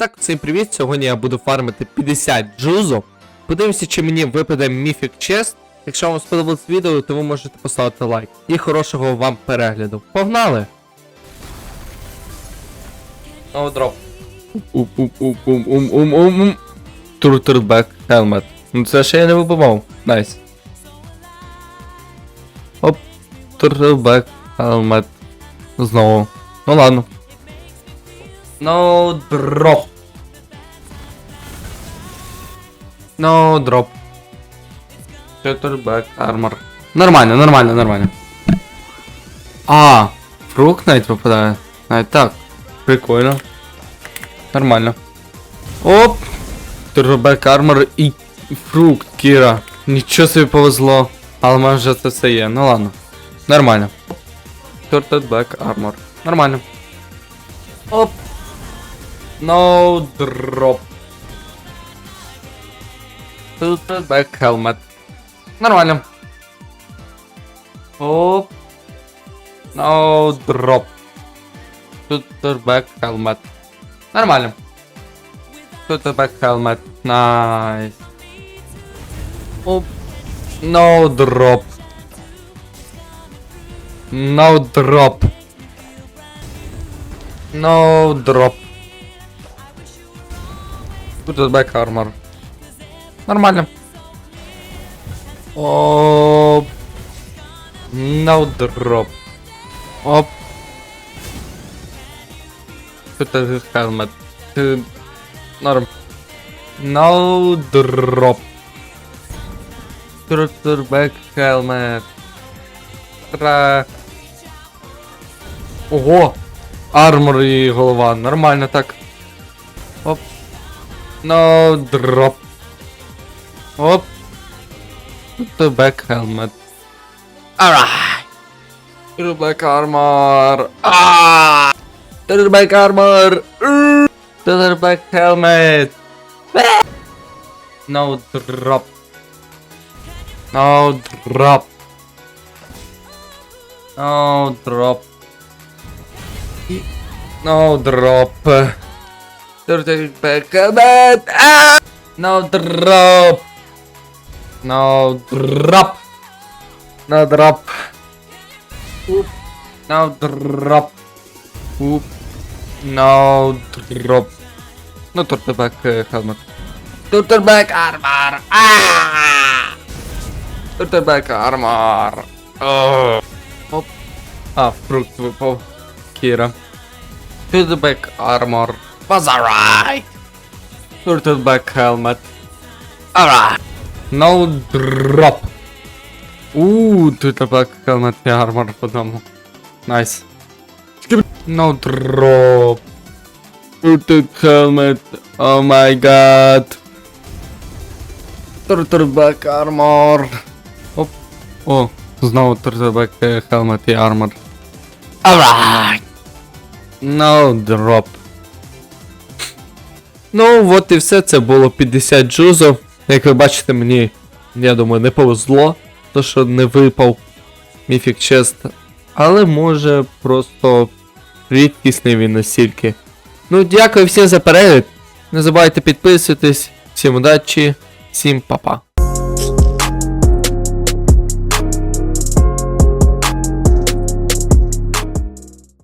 Так, всім привіт! Сьогодні я буду фармити 50 джузу. Подивимося, чи мені випаде міфік чест. Якщо вам сподобалось відео, то ви можете поставити лайк. І хорошого вам перегляду. Погнали! О, дроп. Ум-ум-ум-ум-ум-ум. Туртурбек хелмет. Ну це ще я не вибивав. Найс. Оп. Туртурбек хелмет. Знову. Ну ладно. No drop. No drop. Shatterback armor. Нормально, нормально, нормально. А, фрукт навіть випадає. Навіть так. Прикольно. Нормально. Оп! Turboback armor і фрукт, Кіра. Нічого собі повезло. Але може це все є. Ну ладно. Нормально. Turtleback armor. Нормально. Оп. No drop. Turtleback helmet. Нормально. Оп. No drop. Turtleback helmet. Нормально. Turtleback helmet. Nice. Оп. No drop. No drop. No drop. Turtleback armor. Нормально. Оп. No drop. Оп. Turtleback helmet. Норм. No drop. Turtleback helmet. Тра. Ого! Армор і голова. Нормально так. Оп. No drop. Оп. The back helmet. Alright. The back armor. Ah. The back armor. The back helmet. No drop. No drop. No drop. No drop. Turtle back helmet. Ah! No drop. No drop. No drop. Oop. No drop. Oop. No drop. No turtleback uh, helmet. Turtleback armor. Ah! Turtleback armor. Oh. Оп. А, фрукт випав. Кіра. Turtleback armor. was alright. back helmet. Alright. No drop. Uuu, turtleback helmet and armor for them. Nice. No drop. Turtle helmet. Oh my god. Turtleback armor. Op. O, znowu turtleback helmet and armor. Alright. No drop. Ну, от і все, це було 50 джузов. Як ви бачите, мені, я думаю, не повезло, то що не випав Міфік Чест. Але може просто рідкісний він настільки. Ну, дякую всім за перегляд. Не забувайте підписуватись. Всім удачі, всім па-па.